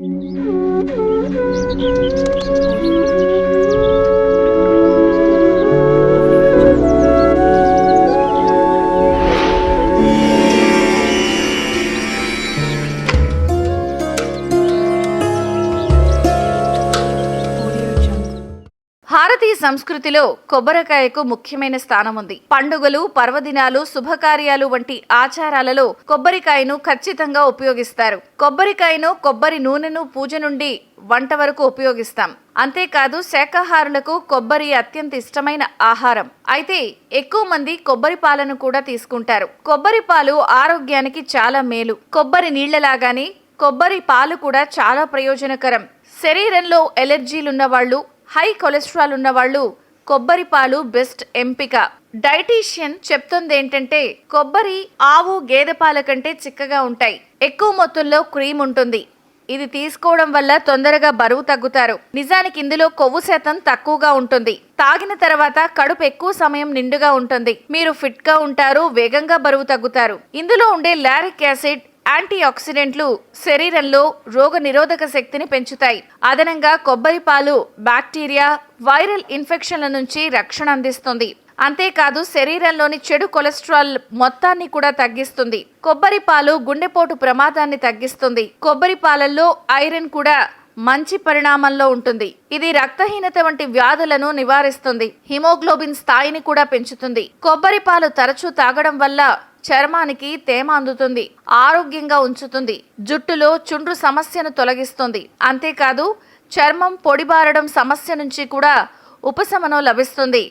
うん。భారతీయ సంస్కృతిలో కొబ్బరికాయకు ముఖ్యమైన స్థానం ఉంది పండుగలు పర్వదినాలు శుభకార్యాలు వంటి ఆచారాలలో కొబ్బరికాయను ఖచ్చితంగా ఉపయోగిస్తారు. కొబ్బరికాయను కొబ్బరి నూనెను పూజ నుండి వంట వరకు ఉపయోగిస్తాం. అంతేకాదు శాకాహారులకు కొబ్బరి అత్యంత ఇష్టమైన ఆహారం. అయితే ఎక్కువ మంది కొబ్బరి పాలను కూడా తీసుకుంటారు. కొబ్బరి పాలు ఆరోగ్యానికి చాలా మేలు. కొబ్బరి నీళ్ళలాగానే కొబ్బరి పాలు కూడా చాలా ప్రయోజనకరం. శరీరంలో ఎలర్జీలున్న వాళ్ళు హై కొలెస్ట్రాల్ ఉన్న వాళ్ళు కొబ్బరి పాలు బెస్ట్ ఎంపిక. డైటీషియన్ చెప్తుంది ఏంటంటే కొబ్బరి ఆవు గేదె పాల కంటే చిక్కగా ఉంటాయి. ఎక్కువ మొత్తంలో క్రీమ్ ఉంటుంది. ఇది తీసుకోవడం వల్ల తొందరగా బరువు తగ్గుతారు. నిజానికి ఇందులో కొవ్వు శాతం తక్కువగా ఉంటుంది. తాగిన తర్వాత కడుపు ఎక్కువ సమయం నిండుగా ఉంటుంది. మీరు ఫిట్గా ఉంటారు వేగంగా బరువు తగ్గుతారు. ఇందులో ఉండే లారిక్ యాసిడ్ యాంటీ ఆక్సిడెంట్లు శరీరంలో రోగ నిరోధక శక్తిని పెంచుతాయి. అదనంగా కొబ్బరి పాలు బ్యాక్టీరియా వైరల్ ఇన్ఫెక్షన్ల నుంచి రక్షణ అందిస్తుంది. అంతేకాదు శరీరంలోని చెడు కొలెస్ట్రాల్ మొత్తాన్ని కూడా తగ్గిస్తుంది. కొబ్బరి పాలు గుండెపోటు ప్రమాదాన్ని తగ్గిస్తుంది. కొబ్బరి పాలల్లో ఐరన్ కూడా మంచి పరిణామంలో ఉంటుంది. ఇది రక్తహీనత వంటి వ్యాధులను నివారిస్తుంది. హిమోగ్లోబిన్ స్థాయిని కూడా పెంచుతుంది. కొబ్బరి పాలు తరచూ తాగడం వల్ల చర్మానికి తేమ అందుతుంది ఆరోగ్యంగా ఉంచుతుంది జుట్టులో చుండ్రు సమస్యను తొలగిస్తుంది. అంతేకాదు చర్మం పొడిబారడం సమస్య నుంచి కూడా ఉపశమనం లభిస్తుంది.